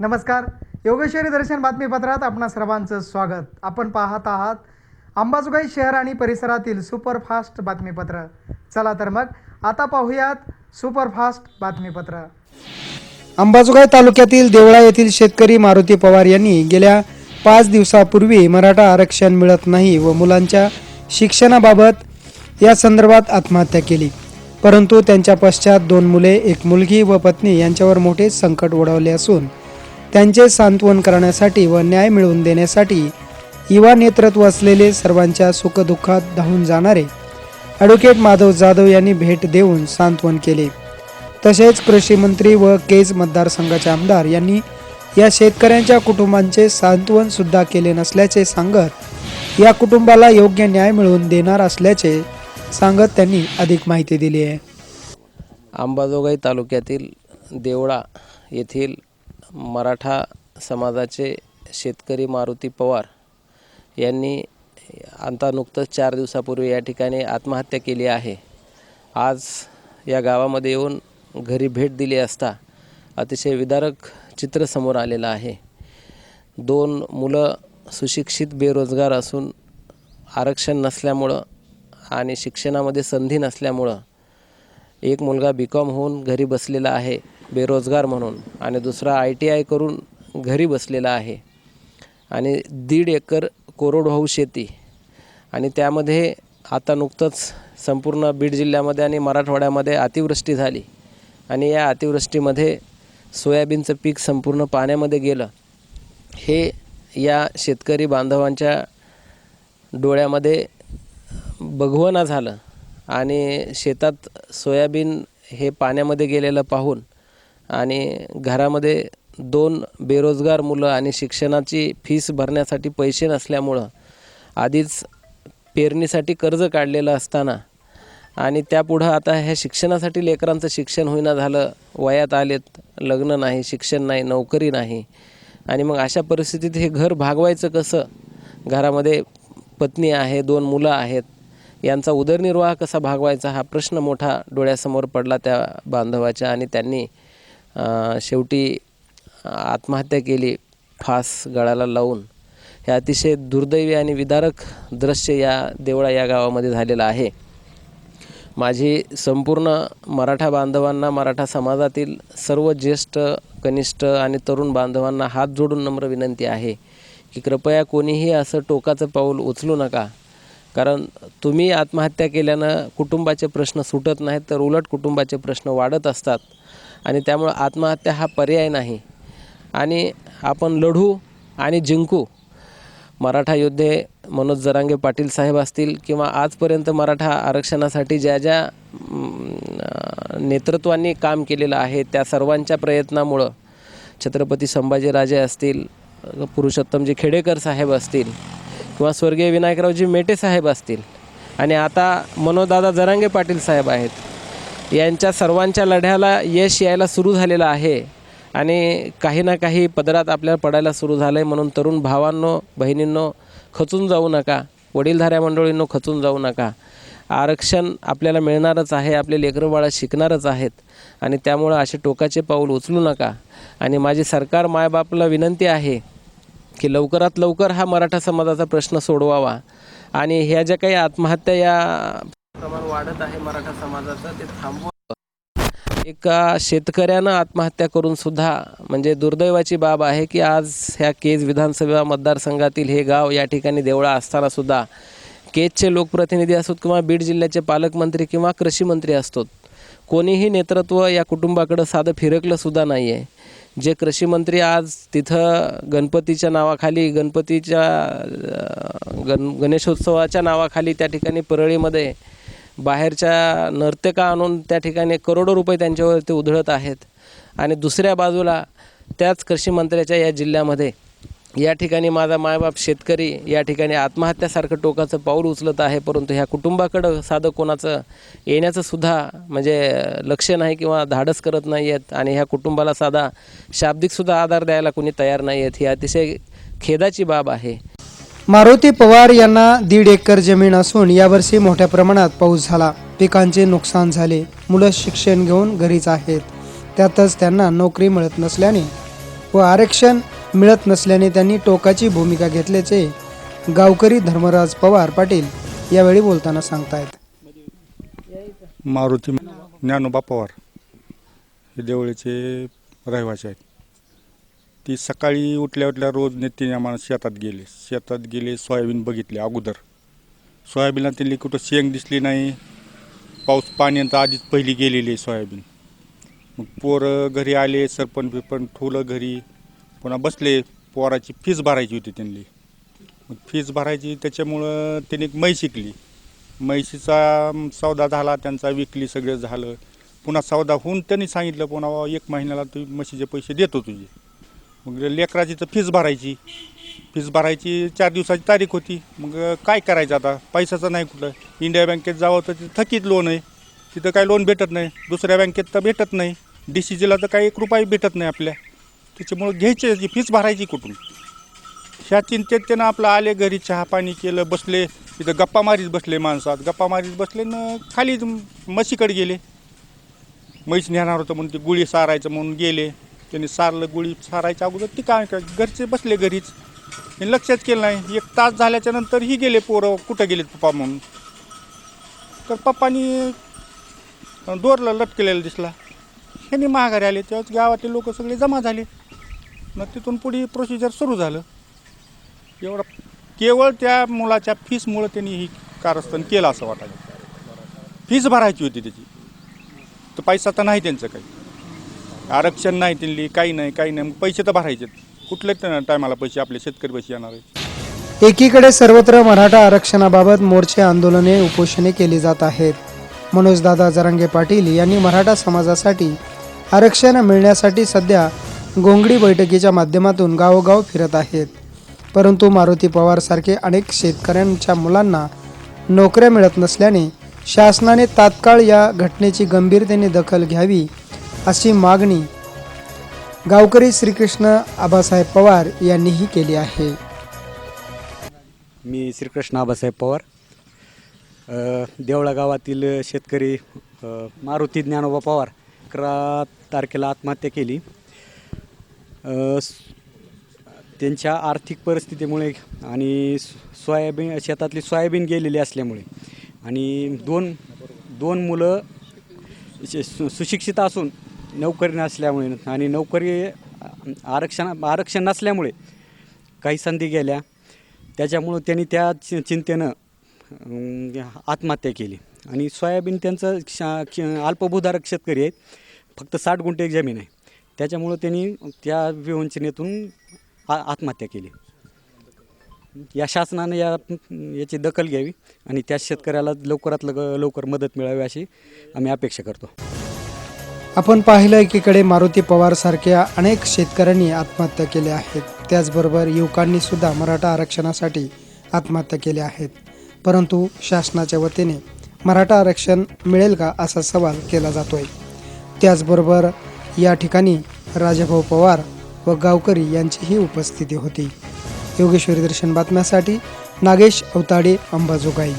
नमस्कार. योगेश्वरी दर्शन बातमीपत्रात आपणा सर्वांचं स्वागत. आपण पाहत आहात अंबाजोगाई शहर आणि परिसरातील सुपरफास्ट बातमीपत्र. चला तर मग आता पाहूयात सुपरफास्ट बातमीपत्र. अंबाजोगाई तालुक्यातील देवळा येथील शेतकरी मारुती पवार यांनी गेल्या पाच दिवसापूर्वी मराठा आरक्षण मिळत नाही व मुलांच्या शिक्षणाबाबत या संदर्भात आत्महत्या केली. परंतु त्यांच्या पश्चात दोन मुले एक मुलगी व पत्नी यांच्यावर मोठे संकट ओढवले असून त्यांचे सांत्वन करण्यासाठी व न्याय मिळवून देण्यासाठी युवा नेतृत्व असलेले सर्वांच्या सुखदुःखात धावून जाणारे ॲडव्होकेट माधव जाधव यांनी भेट देऊन सांत्वन केले. तसेच कृषी मंत्री व केज मतदारसंघाचे आमदार यांनी या शेतकऱ्यांच्या कुटुंबांचे सांत्वन सुद्धा केले नसल्याचे सांगत या कुटुंबाला योग्य न्याय मिळवून देणार असल्याचे सांगत त्यांनी अधिक माहिती दिली आहे. अंबाजोगाई तालुक्यातील देवळा येथील मराठा समाजाचे शेतकरी मारुती पवार यांनी आता नुकतंच चार दिवसापूर्वी या ठिकाणी आत्महत्या केली आहे. आज या गावामध्ये येऊन घरी भेट दिली असता अतिशय विदारक चित्र समोर आलेलं आहे. दोन मुलं सुशिक्षित बेरोजगार असून आरक्षण नसल्यामुळं आणि शिक्षणामध्ये संधी नसल्यामुळं एक मुलगा बी कॉम होऊन घरी बसलेला आहे. बेरोजगार म्हणून आणि दुसरा आय टी आय करून घरी बसलेला आहे. आणि दीड एकर कोरडवाहू शेती. आणि त्यामध्ये आता नुकतंच संपूर्ण बीड जिल्ह्यामध्ये आणि मराठवाड्यामध्ये अतिवृष्टी झाली. आणि या अतिवृष्टीमध्ये सोयाबीनचं पीक संपूर्ण पाण्यामध्ये गेलं. हे या शेतकरी बांधवांच्या डोळ्यामध्ये बघवना झालं. आणि शेतात सोयाबीन हे पाण्यामध्ये गेलेलं पाहून आणि घरामध्ये दोन बेरोजगार मुलं आणि शिक्षणाची फीस भरण्यासाठी पैसे नसल्यामुळं आधीच पेरणीसाठी कर्ज काढलेलं असताना आणि त्यापुढं आता ह्या शिक्षणासाठी लेकरांचं शिक्षण होईना झालं वयात आलेत लग्न नाही शिक्षण नाही नोकरी नाही. आणि मग अशा परिस्थितीत हे घर भागवायचं कसं? घरामध्ये पत्नी आहे दोन मुलं आहेत. यांचा उदरनिर्वाह कसा भागवायचा हा प्रश्न मोठा डोळ्यासमोर पडला त्या बांधवाच्या आणि त्यांनी शेवटी आत्महत्या केली फास गळाला लावून. हे अतिशय दुर्दैवी आणि विदारक दृश्य या देवळा या गावामध्ये झालेलं आहे. माझी संपूर्ण मराठा बांधवांना मराठा समाजातील सर्व ज्येष्ठ कनिष्ठ आणि तरुण बांधवांना हात जोडून नम्र विनंती आहे की कृपया कोणीही असं टोकाचं पाऊल उचलू नका. कारण तुम्ही आत्महत्या केल्यानं कुटुंबाचे प्रश्न सुटत नाहीत तर उलट कुटुंबाचे प्रश्न वाढत असतात. आणि त्यामुळं आत्महत्या हा पर्याय नाही. आणि आपण लढू आणि जिंकू. मराठा योद्धे मनोज जरांगे पाटील साहेब असतील किंवा आजपर्यंत मराठा आरक्षणासाठी ज्या ज्या नेतृत्वांनी काम केलेलं आहे त्या सर्वांच्या प्रयत्नामुळं छत्रपती संभाजीराजे असतील पुरुषोत्तमजी खेडेकर साहेब असतील किंवा स्वर्गीय विनायकरावजी मेटे साहेब असतील. आणि आता मनोजदादा जरांगे पाटील साहेब आहेत. यांच्या सर्वांच्या लढ्याला यश यायला सुरू झालेलं आहे. आणि काही ना काही पदरात आपल्याला पडायला सुरू झालं आहे म्हणून तरुण भावांनो बहिणींनो खचून जाऊ नका. वडीलधाऱ्या मंडळींनो खचून जाऊ नका. आरक्षण आपल्याला मिळणारच आहे. आपले लेकरं बाळं शिकणारच आहेत. आणि त्यामुळं असे टोकाचे पाऊल उचलू नका. आणि माझी सरकार मायबापला विनंती आहे की लवकरात लवकर हा मराठा समाजाचा प्रश्न सोडवावा. आणि ह्या ज्या काही आत्महत्या या वाढत आहे मराठा समाजाचं ते थांबव. एका शेतकऱ्यानं आत्महत्या करून सुद्धा म्हणजे दुर्दैवाची बाब आहे की आज ह्या केज विधानसभा मतदारसंघातील हे गाव या ठिकाणी देवळा असताना सुद्धा केजचे लोकप्रतिनिधी असोत किंवा बीड जिल्ह्याचे पालकमंत्री किंवा कृषी मंत्री असतोत कोणीही नेतृत्व या कुटुंबाकडं साधं फिरकलं सुद्धा नाही आहे जे कृषीमंत्री आज तिथं गणपतीच्या नावाखाली गणपतीच्या गण गणेशोत्सवाच्या नावाखाली त्या ठिकाणी परळीमध्ये बाहेरच्या नर्तका आणून त्या ठिकाणी करोडो रुपये त्यांच्यावरती उधळत आहेत. आणि दुसऱ्या बाजूला त्याच कृषी मंत्र्याच्या या जिल्ह्यामध्ये या ठिकाणी माझा मायबाप शेतकरी या ठिकाणी आत्महत्यासारखं टोकाचं पाऊल उचलत आहे परंतु ह्या कुटुंबाकडं साधं कोणाचं येण्याचं सुद्धा म्हणजे लक्ष नाही किंवा धाडस करत नाही आहेत आणि ह्या कुटुंबाला साधा शाब्दिकसुद्धा आधार द्यायला कोणी तयार नाही आहेत. ही अतिशय खेदाची बाब आहे. मारुती पवार यांना दीड एकर जमीन असून यावर्षी मोठ्या प्रमाणात पाऊस झाला. पिकांचे नुकसान झाले. मुलं शिक्षण घेऊन घरीच आहेत. त्यातच त्यांना नोकरी मिळत नसल्याने व आरक्षण मिळत नसल्याने त्यांनी टोकाची भूमिका घेतल्याचे गावकरी धर्मराज पवार पाटील यावेळी बोलताना सांगतायत. मारुती ज्ञानोबा पवार हे देवळीचे रहिवासी आहेत. ती सकाळी उठल्या उठल्या रोज आम्हाला शेतात गेले. शेतात गेले सोयाबीन बघितले अगोदर. सोयाबीनला त्यांनी कुठं शेंग दिसली नाही. पाऊस पाण्याचं आधीच पहिली गेलेली आहे सोयाबीन. मग पोरं घरी आले सरपण बिरपण ठुलं घरी. पुन्हा बसले पोराची फीज भरायची होती त्यांनी. मग फीज भरायची त्याच्यामुळं त्यांनी एक मै शिकली म्हैशीचा सौदा झाला त्यांचा विकली सगळं झालं. पुन्हा सौदा होऊन त्यांनी सांगितलं पुन्हा "बाबा, एक महिन्याला तू म्हशीचे पैसे देतो तुझे. मग लेकराची तर फीज भरायची. फीज भरायची चार दिवसाची तारीख होती. मग काय करायचं आता? पैशाचं नाही कुठं. इंडिया बँकेत जावं तर तिथं थकीत लोन आहे. तिथं काही लोन भेटत नाही. दुसऱ्या बँकेत तर भेटत नाही. डी सी जीला तर काही एक रुपयाही भेटत नाही आपल्या. त्याच्यामुळं घ्यायची फीज भरायची कुठून? ह्या चिंतेत त्यानं आपलं आले घरी चहा पाणी केलं बसले. तिथं गप्पा मारीत बसले माणसात. गप्पा मारीत बसले न खाली म्हशीकडे गेले. म्हैस नेणार होतं म्हणून ते गुळी सारायचं म्हणून गेले. त्यांनी सारलं गुळी सारायच्या अगोदर ती काय काय घरचे बसले घरीच. त्यांनी लक्षात केलं नाही. एक तास झाल्याच्यानंतर ही गेले पोरं कुठं गेलेत पप्पा म्हणून. तर पप्पानी दोरला लटकेलेला दिसला. ह्यांनी महागारी आले. तेव्हाच गावातले लोक सगळे जमा झाले. मग तिथून पुढे प्रोसिजर सुरू झालं. एवढं केवळ त्या मुलाच्या फीसमुळं त्यांनी ही कारस्थान केलं असं वाटायचं. फीस भरायची होती त्याची. तर पैसा तर नाही त्यांचं काही. आरक्षण नाही त्यांनी काही नाही काही नाही. मग पैसे तर भरायचे कुठल्या टायमाला पैसे आपले शेतकरी पैसे येणार आहेत? एकीकडे सर्वत्र मराठा आरक्षणाबाबत मोर्चे आंदोलने उपोषणे केली जात आहेत. मनोजदादा जरांगे पाटील यांनी मराठा समाजासाठी आरक्षण मिळण्यासाठी सध्या गोंगडी बैठकीच्या माध्यमातून गावोगाव फिरत आहेत. परंतु मारुती पवारसारखे अनेक शेतकऱ्यांच्या मुलांना नोकऱ्या मिळत नसल्याने शासनाने तात्काळ या घटनेची गंभीरतेने दखल घ्यावी अशी मागणी गावकरी श्रीकृष्ण आबासाहेब पवार यांनीही केली आहे. मी श्रीकृष्ण आबासाहेब पवार. देवळा गावातील शेतकरी अ, मारुती ज्ञानोबा पवार अकरा तारखेला आत्महत्या केली. अ, स- त्यांच्या आर्थिक परिस्थितीमुळे आणि सोयाबीन शेतातली सोयाबीन गेलेली असल्यामुळे आणि दोन दोन मुलं शे- सु- सुशिक्षित असून नोकरी नसल्यामुळे आणि नोकरी आरक्षण आरक्षण नसल्यामुळे काही संधी गेल्या. त्याच्यामुळं त्यांनी त्या चि चिंतेनं आत्महत्या केली. आणि सोयाबीन त्यांचं शा अल्पभूधारक शेतकरी आहेत. फक्त साठ गुंठे जमीन आहे. त्याच्यामुळं त्यांनी त्या विवंचनेतून आ आत्महत्या केली. या शासनानं या याची दखल घ्यावी आणि त्या शेतकऱ्याला लवकरात लग लवकर मदत मिळावी अशी आम्ही अपेक्षा करतो. आपण पाहिलं एकीकडे मारुती पवार सारख्या अनेक शेतकऱ्यांनी आत्महत्या केल्या आहेत. त्याचबरोबर युवकांनी सुद्धा मराठा आरक्षणासाठी आत्महत्या केल्या आहेत. परंतु शासनाच्या वतीने मराठा आरक्षण मिळेल का असा सवाल केला जातोय. त्याचबरोबर या ठिकाणी राजाभाऊ पवार व गावकरी यांचीही उपस्थिती होती. योगेश्वरी दर्शन बातम्यासाठी नागेश अवताडे अंबाजोगाई.